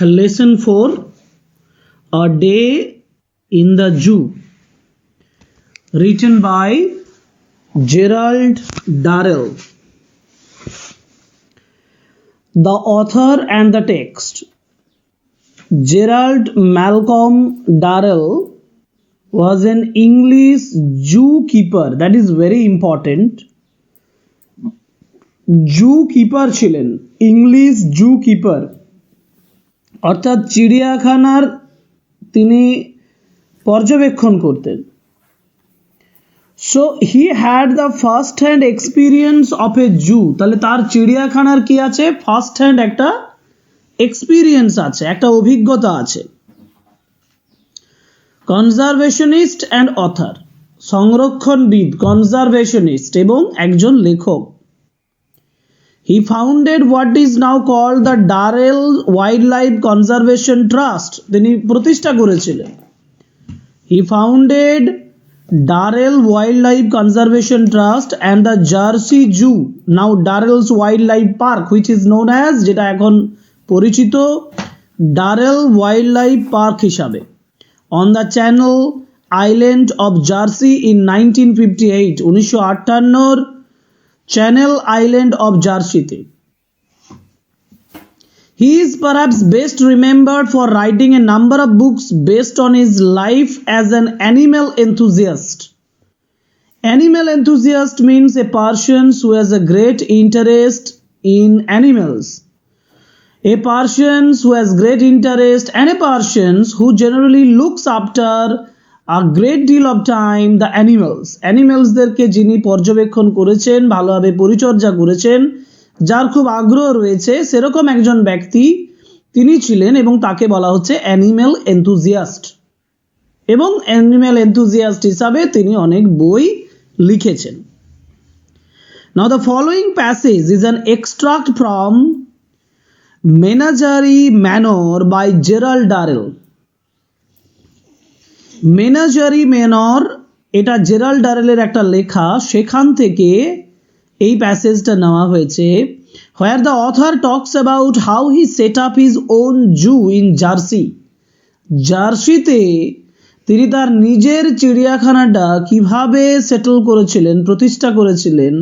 Lesson 4 A Day in the Zoo, written by Gerald Darrell. The author and the text Gerald Malcolm Darrell was an English zookeeper. That is very important. Zookeeper ছিলেন English zoo keeper অর্থাৎ চিড়িয়াখানার তিনি পর্যবেক্ষণ করতেন। So he had the first hand experience of a zoo তাহলে তার চিড়িয়াখানার কি আছে? ফার্স্ট হ্যান্ড একটা এক্সপিরিয়েন্স আছে, একটা অভিজ্ঞতা আছে। কনজারভেশনিস্ট অ্যান্ড অথার সংরক্ষণবিদ কনজারভেশনিস্ট এবং একজন লেখক। He founded what is now called the Darrell Wildlife Conservation Trust. তিনি প্রতিষ্ঠা করেছিলেন He founded Darrell Wildlife Conservation Trust and the Jersey Zoo, now Darrell's Wildlife Park, which is known as যেটা পরিচিত Darrell Wildlife Park হিসাবে on the Channel Island of Jersey in 1958 উনিশশো আটান্নর Channel Island of Jarshite. He is perhaps best remembered for writing a number of books based on his life as an animal enthusiast. Animal enthusiast means a person who has a great interest in animals. A person who has great interest and a person who generally looks after a great deal of time the animals. অ্যানিমেলসদেরকে যিনি পর্যবেক্ষণ করেছেন, ভালোভাবে পরিচর্যা করেছেন, যার খুব আগ্রহ রয়েছে, সেরকম একজন ব্যক্তি তিনি ছিলেন এবং তাকে বলা হচ্ছে অ্যানিমেল এনথুজিয়াস্ট এবং অ্যানিমেল এনথুজিয়াস্ট হিসাবে তিনি অনেক বই লিখেছেন। Now the following passage is an extract from menagerie manor by Gerald Durrell menagerie manor, এটা জেরাল ডারেলের একটা লেখা, সেখান থেকে এই প্যাসেজটা নেওয়া হয়েছে where the author talks about how he set up his own zoo in Jersey জার্সিতে তিনি তার নিজের চিড়িয়াখানাটা কীভাবে সেটেল করেছিলেন, প্রতিষ্ঠা করেছিলেন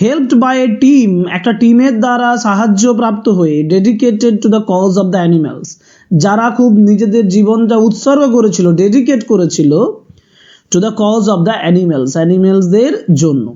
হেল্পড বাই এ টিম একটা টিমের দ্বারা সাহায্য প্রাপ্ত হয়ে dedicated to the cause of the animals যারা খুব নিজেদের জীবনটা উৎসর্গ করেছিল ডেডিকেট করেছিল to the cause of the animals অ্যানিমেলসদের জন্য।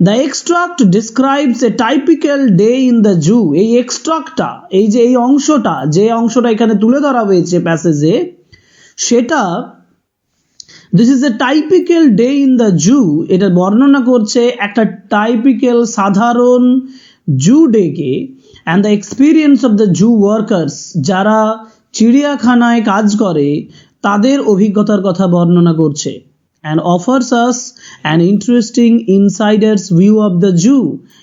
The extract describes a typical day in the zoo এই এক্সট্রাক্টটা এই যে এই অংশটা, যে অংশটা এখানে তুলে ধরা হয়েছে প্যাসেজে সেটা this is a typical day in the zoo এটা বর্ণনা করছে একটা টাইপিক্যাল সাধারণ জু ডেকে and the experience of the zoo workers যারা চিড়িয়াখানায় কাজ করে, তাদের অভিজ্ঞতার কথা বর্ণনা করছে and offers us an interesting insiders view of the zoo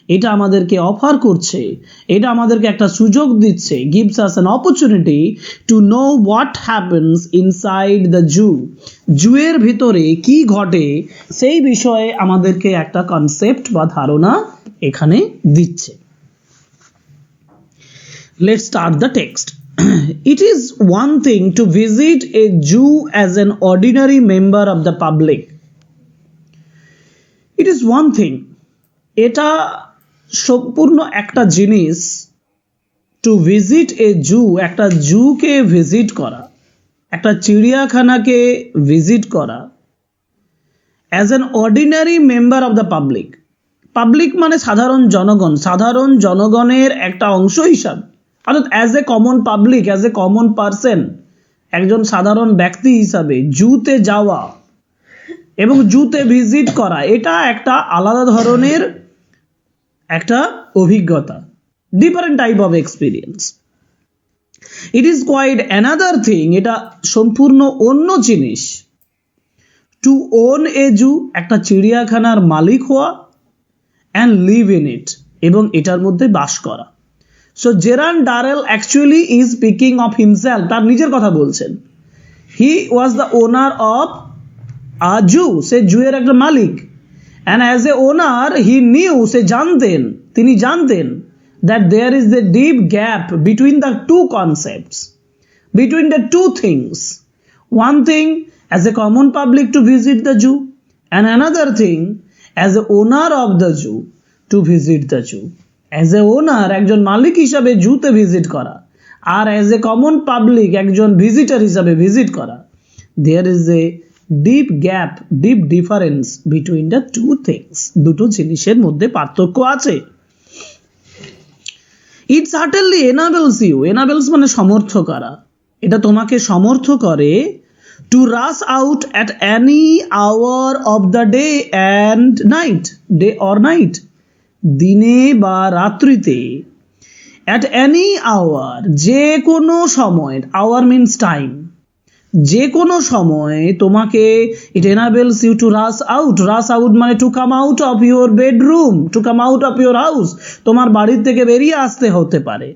এটা আমাদেরকে অফার করছে, এটা আমাদেরকে একটা সুযোগ দিচ্ছে gives us an opportunity to know what happens inside the zoo জুয়ের ভিতরে কি ঘটে, সেই বিষয়ে আমাদেরকে একটা কনসেপ্ট বা ধারণা এখানে দিচ্ছে। Let start the text it is one thing to visit a zoo as an ordinary member of the public it is one thing এটা সম্পূর্ণ একটা জিনিস টু ভিজিট এ জু একটা জুকে ভিজিট করা, একটা চিড়িয়াখানাকে ভিজিট করা as ordinary member of the public public মানে সাধারণ জনগণ, সাধারণ জনগণের একটা অংশ হিসাবে। অর্থাৎ as a common public as a common person একজন সাধারণ ব্যক্তি হিসাবে জুতে যাওয়া এবং জুতে ভিজিট করা, এটা একটা আলাদা ধরনের একটা অভিজ্ঞতা different type of experience it is quite another thing এটা সম্পূর্ণ অন্য জিনিস টু ওন এ জু একটা চিড়িয়াখানার মালিক হওয়া অ্যান্ড লিভ ইন ইট এবং এটার মধ্যে বাস করা। So Gerald Durrell actually is speaking of himself তার নিজের কথা বলছেন। হি was the owner of a জু সে জুয়ের একটা মালিক। And as a owner he knew সে জানতেন, তিনি জানতেন that there is the deep gap between the two concepts between the two things one thing as a common public to visit the zoo and another thing as a owner of the zoo to visit the zoo as a owner একজন মালিক হিসাবে জুতে visit করা। আর as a common public একজন visitor হিসাবে visit করা। There is a deep gap deep difference between the two things দুটো জিনিসের মধ্যে পার্থক্য আছে। ইট সার্টেনলি এনাবেলস ইউ এনাবেলস মানে সমর্থ করা। এটা তোমাকে সমর্থ করে to rush out at any hour of the day and night day or night দিনে বা রাত্রিতে অ্যাট অ্যানি আওয়ার যে কোনো সময় আওয়ার মিনস টাইম যে কোনো সময় তোমাকে it enables you to rush out rush out মানে to come out of your bedroom to come out of your house তোমার বাড়ির থেকে বেরিয়ে আসতে হতে পারে।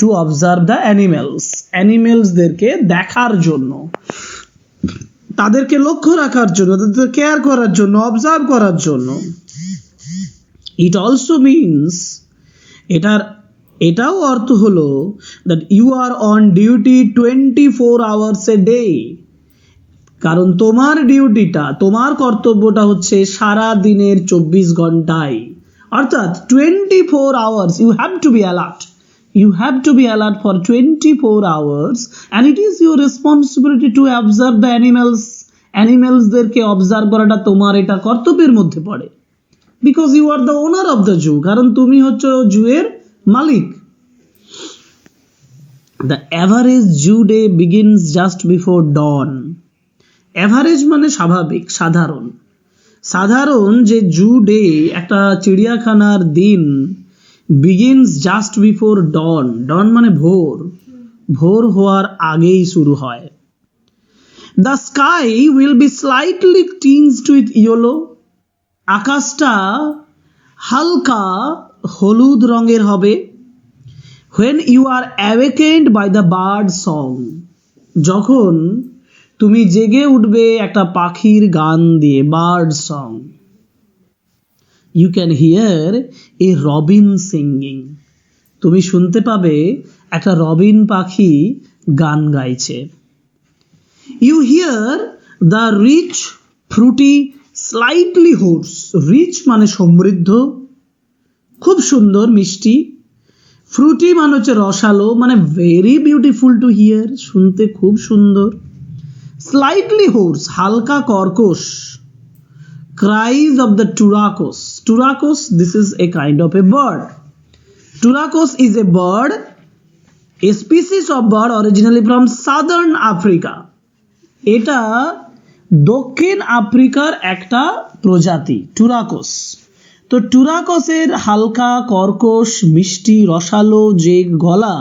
টু অবজার্ভ দ্য অ্যানিমেলস অ্যানিমেলসদেরকে দেখার জন্য। তাদেরকে লক্ষ্য রাখার জন্য তাদের কেয়ার করার জন্য অবজার্ভ করার জন্য। ইট অলসো মিনস এটার, এটাও অর্থ হলো that you are on duty twenty four hours a day কারণ তোমার ডিউটিটা, তোমার কর্তব্যটা হচ্ছে সারা দিনের চব্বিশ ঘন্টায়। অর্থাৎ twenty four hours you have to be alert have to be alert for twenty four hours and it is your responsibility to observe the animals অ্যানিমেলসদেরকে observe করাটা তোমার এটা কর্তব্যের মধ্যে পড়ে। Because you are the owner of the zoo কারণ তুমি হচ্ছে জুয়ের মালিক। The average zoo day begins just before dawn average মানে স্বাভাবিক, সাধারণ। সাধারণ যে জু ডে একটা চিড়িয়াখানার দিন। Begins just before dawn dawn মানে ভোর। ভোর হওয়ার আগেই শুরু হয়। The sky will be slightly tinged with yellow আকাশটা হালকা হলুদ রঙের হবে। When you are awakened by the bird song যখন তুমি জেগে উঠবে একটা পাখির গান দিয়ে bird song you can hear a robin singing তুমি শুনতে পাবে একটা রবিন পাখি গান গাইছে। You hear the rich fruity slightly hoarse rich মানে সমৃদ্ধ, খুব সুন্দর, মিষ্টি। ফ্রুটি মানে হচ্ছে রসালো মানে ভেরি বিউটিফুল টু হিয়ার শুনতে খুব সুন্দর। স্লাইটলি হোর্স হালকা কর্কশ। Cries of the turacos turacos this is a kind of a bird turacos is a bird a species of bird originally from southern Africa এটা দক্ষিণ আফ্রিকার একটা প্রজাতি টুরাকোস তো টুরাকসের হালকা, কর্কশ, মিষ্টি, রসালো যে গলা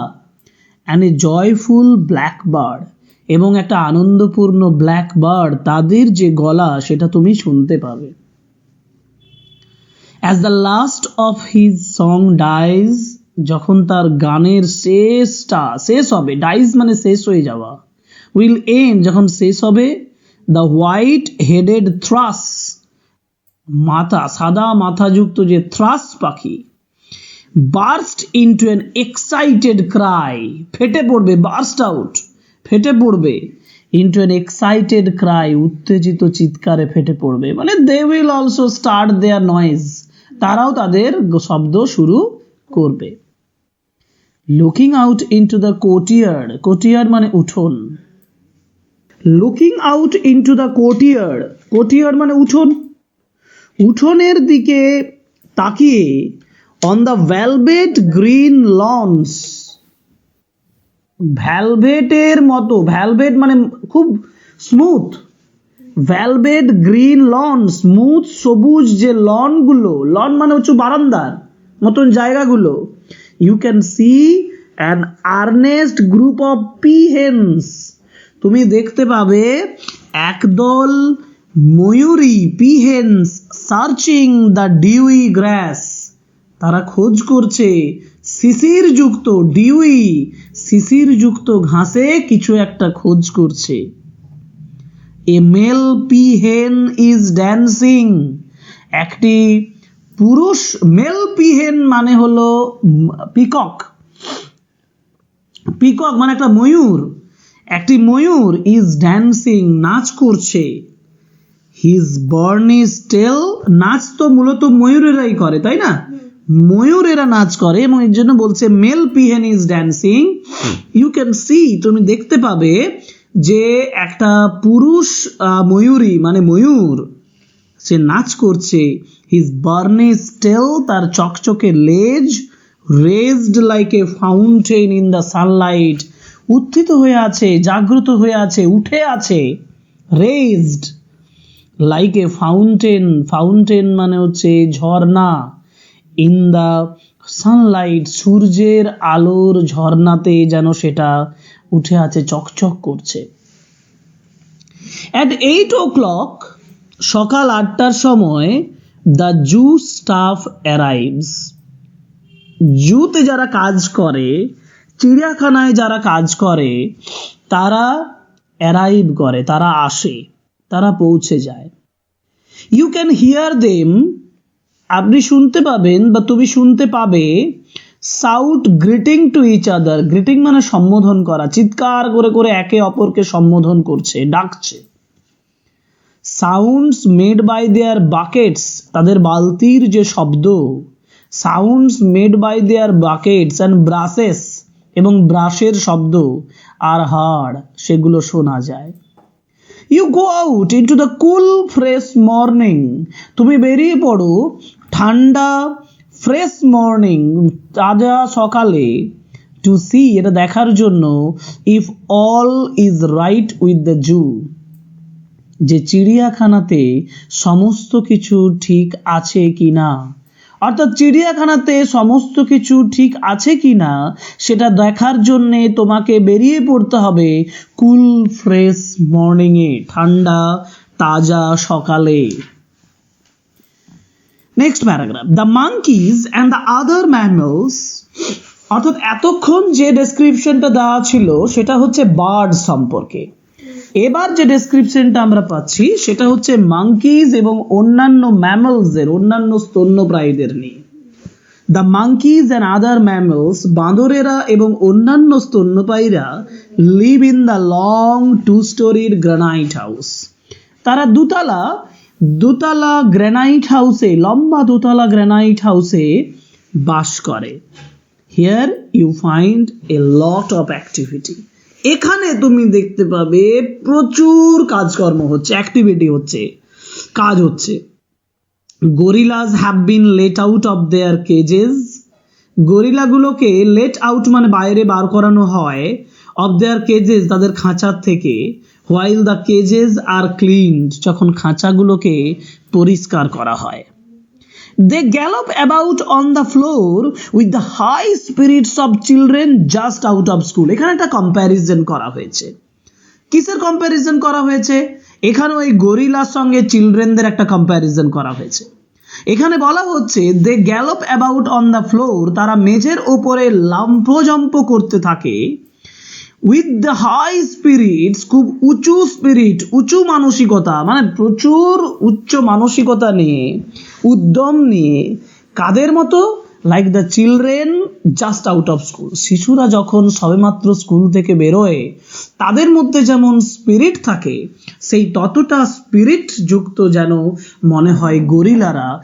and a joyful black bird এবং একটা আনন্দপূর্ণ ব্ল্যাক বার্ড তাদের যে গলা, সেটা তুমি শুনতে পাবে। As the last of his song dies যখন তার গানের শেষটা, শেষ হবে ডাইজ মানে শেষ হয়ে যাওয়া উইল এন্ড যখন শেষ হবে দ্য হোয়াইট হেডেড থ্রাস মাথা, সাদা মাথাযুক্ত যে থ্রাস পাখি burst into an excited cry ফেটে পড়বে বার্স্ট আউট ফেটে পড়বে। ইন্টু অ্যান এক্সাইটেড ক্রাই উত্তেজিত চিৎকারে ফেটে পড়বে। মানে they will also start their noise তারাও তাদের শব্দ শুরু করবে। Looking out into the courtyard courtyard মানে উঠোন। Looking out into the courtyard courtyard মানে উঠোন। উঠোনের দিকে তাকিয়ে on the velvet green lawns ভ্যালভেটের মতো, ভ্যালভেট মানে খুব smooth velvet green lawn smooth সবুজ যে লনগুলো লন মানে হচ্ছে বারান্দার মতন জায়গাগুলো। You can see an earnest group of peahens তুমি দেখতে পাবে একদল ময়ূরী peahens searching the dewy grass তারা খোঁজ করছে, শিশির যুক্ত ডিউই শিশির যুক্ত ঘাসে কিছু একটা খোঁজ করছে। A male peahen is dancing. একটি পুরুষ মেল পিহেন মানে হলো পিকক। পিকক মানে একটা ময়ূর। একটি ময়ূর ইজ ড্যান্সিং, নাচ করছে। হিজ বর্ন ইজ টেল নাচ তো মূলত ময়ূরেরাই করে, তাই না? ময়ূরেরা নাচ করে এবং এর জন্য বলছে male peahen is dancing you can see তুমি দেখতে পাবে যে একটা পুরুষ ময়ূরী মানে ময়ূর সে নাচ করছে। হিজ বার্নিস স্টেল তার চকচকে লেজ raised like a fountain in the sunlight উত্থিত হয়ে আছে জাগ্রত হয়ে আছে উঠে আছে raised like a fountain fountain মানে হচ্ছে ঝর্ণা। ইন দ্য সানলাইট সূর্যের আলোর ঝর্ণাতে যেন সেটা উঠে আছে চকচক করছে। অ্যাট এইট ও ক্লক সকাল আটটার সময় দ্য জু স্টাফ অ্যারাইভস জুতে যারা কাজ করে, চিড়িয়াখানায় যারা কাজ করে, তারা অ্যারাইভ করে, তারা আসে, তারা পৌঁছে যায়। ইউ ক্যান হিয়ার দেম আপনি শুনতে পাবেন বা তুমি শুনতে পাবে shout greeting to each other. Greeting মানে সম্বোধন করা। চিৎকার করে করে একে অপরকে সম্বোধন করছে, ডাকছে। Sounds made by their buckets, তাদের বালতির যে শব্দ। Sounds made by their buckets and brushes এবং ব্রাশের শব্দ। আর হাড়, সেগুলো শোনা যায়। You go out into the cool fresh morning তুমি বেরিয়ে পড়ো ঠান্ডা ফ্রেশ মর্নিং তাজা সকালে টু সি এটা দেখার জন্য if all is right with the zoo যে চিড়িয়াখানাতে সমস্ত কিছু ঠিক আছে কি না অর্থাৎ চিড়িয়াখানাতে সমস্ত কিছু ঠিক আছে কি না সেটা দেখার জন্যে তোমাকে বেরিয়ে পড়তে হবে কুল ফ্রেশ মর্নিংয়ে, ঠান্ডা, তাজা সকালে। Next paragraph the monkeys and the other mammals অর্থাৎ এতক্ষণ যে ডেসক্রিপশনটা দেওয়া ছিল, সেটা হচ্ছে বার্ড সম্পর্কে। এবার যে ডেসক্রিপশনটা আমরা পাচ্ছি, সেটা হচ্ছে মাঙ্কিজ এবং অন্যান্য ম্যামলসের অন্যান্য স্তন্যপ্রায়ীদের নিয়ে। The monkeys and other mammals বাঁদরেরা এবং অন্যান্য স্তন্যপায়ীরা live in the long two storied granite house তারা দুতলা দুতলা গ্রানাইট হাউসে লম্বা দুতলা গ্রানাইট হাউসে বাস করে। Here you find a lot of activity এখানে তুমি দেখতে পাবে প্রচুর কাজকর্ম হচ্ছে অ্যাক্টিভিটি হচ্ছে, কাজ হচ্ছে। Gorillas have been let out of their cages গরিলাগুলোকে let out মানে বাইরে বার করানো হয় অফ দেয়ার কেজেস তাদের খাঁচার থেকে while the cages are cleaned যখন খাঁচাগুলোকে পরিষ্কার করা হয়। They gallop about on the floor with the high spirits of children just out of school এখানে একটা কম্প্যারিজন করা হয়েছে। কিসের কম্প্যারিজন করা হয়েছে? এখানে ওই গরিলার সঙ্গে চিলড্রেনদের একটা কম্প্যারিজন করা হয়েছে। এখানে বলা হচ্ছে they gallop about on the floor তারা মেঝের ওপরে লাম্পজম্প করতে থাকে উইথ দ্য হাই স্পিরিটস খুব উঁচু স্পিরিট উঁচু মানসিকতা মানে প্রচুর উচ্চ মানসিকতা নিয়ে উদ্যম নিয়ে কাদের মতো? Like the children just out of school শিশুরা যখন সবেমাত্র স্কুল থেকে বেরোয়, তাদের মধ্যে যেমন স্পিরিট থাকে, সেই ততটা স্পিরিট যুক্ত যেন মনে হয় গরিলারা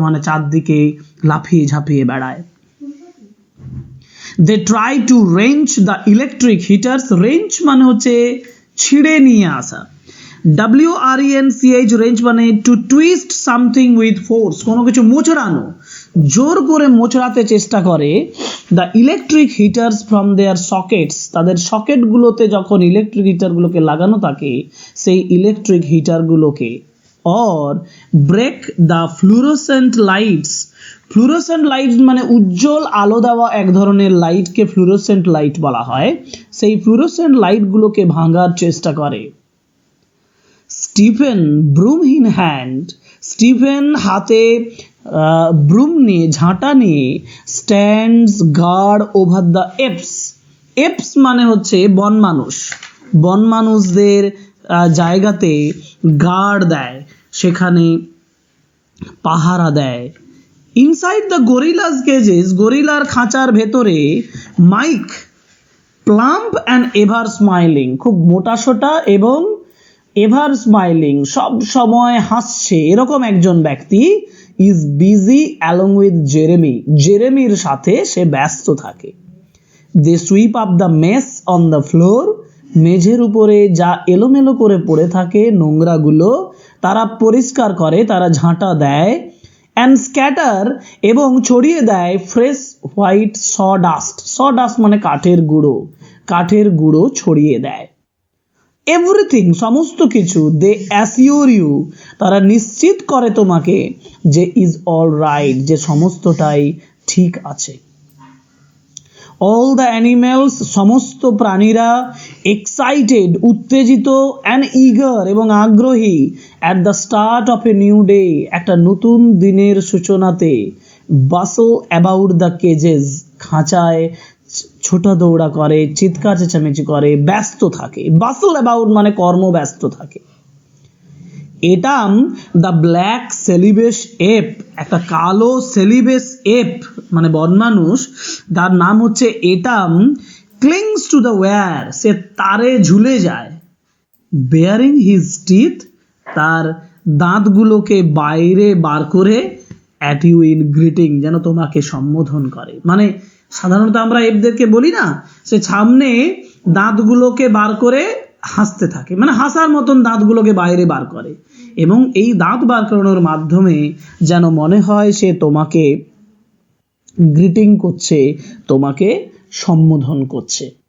মানে চারদিকে লাফিয়ে ঝাঁপিয়ে বেড়ায়। They try to wrench the electric heaters wrench মানে হচ্ছে ছিঁড়ে নিয়ে আসা। W R N C H wrench মানে to twist something with force কোনো কিছু মোচড়ানো। জোর করে মোচড়াতে চেষ্টা করে the electric heaters from their sockets তাদের সকেটগুলোতে যখন ইলেকট্রিক হিটারগুলোকে লাগানো থাকে, সেই electric হিটারগুলোকে or break the fluorescent lights fluorescent light মানে উজ্জ্বল আলো দেওয়া এক ধরনের লাইটকে ফ্লুরোসেন্ট লাইট বলা হয়। সেই ফ্লুরোসেন্ট লাইটগুলোকে ভাঙার চেষ্টা করে। Stephen broom in hand, Stephen হাতে ব্রুম নিয়ে, ঝাঁটা নিয়ে stands guard over the apes. Apes মানে হচ্ছে বন মানুষ। বন মানুষদের জায়গাতে গার্ড দেয়, সেখানে পাহারা দেয়। ইনসাইড দ্য গরিলাস কেজেস গরিলার খাঁচার ভেতরে Mike, plump and ever smiling. খুব মোটাসোটা এবং এভার স্মাইলিং, সব সময় হাসছে, এরকম একজন ব্যক্তি is busy along with Jeremy জেরেমির সাথে সে ব্যস্ত থাকে। They sweep up the mess on the floor মেঝের উপরে যা এলোমেলো করে পড়ে থাকে নোংরাগুলো, তারা পরিষ্কার করে, তারা ঝাঁটা দেয় অ্যান্ড স্ক্যাটার এবং ছড়িয়ে দেয় fresh white sawdust sawdust মানে কাঠের গুঁড়ো। কাঠের গুঁড়ো ছড়িয়ে দেয়। এভরিথিং সমস্ত কিছু দে অ্যাসিওর ইউ তারা নিশ্চিত করে তোমাকে যে ইজ অল রাইট যে সমস্তটাই ঠিক আছে। অল দ্য অ্যানিমেলস সমস্ত প্রাণীরা এক্সাইটেড উত্তেজিত অ্যান্ড ইগার এবং আগ্রহী at the start of a new day একটা নতুন দিনের সূচনাতে বাসল অ্যাবাউট দ্য কেজেস খাঁচায় ছ- ছোটা দৌড়া করে, চিৎকার চেঁচামেচি করে, ব্যস্ত থাকে। বাসল অ্যাবাউট মানে কর্মব্যস্ত থাকে। Atom the black Celebes ape একটা কালো সেলিবেস এপ মানে বদমানুষ তার নাম হচ্ছে Atom clings to the wire সে তারে ঝুলে যায়। বেয়ারিং হিজ টিথ তার দাঁতগুলোকে বাইরে বার করে অ্যাট ইউ ইন গ্রিটিং যেন তোমাকে সম্বোধন করে। মানে সাধারণত আমরা এবদেরকে বলি না, সে সামনে দাঁতগুলোকে বার করে হাসতে থাকে। মানে হাসার মতন দাঁতগুলোকে বাইরে বার করে। এবং এই দাঁত বার করানোর মাধ্যমে যেন মনে হয় সে তোমাকে গ্রিটিং করছে, তোমাকে সম্বোধন করছে।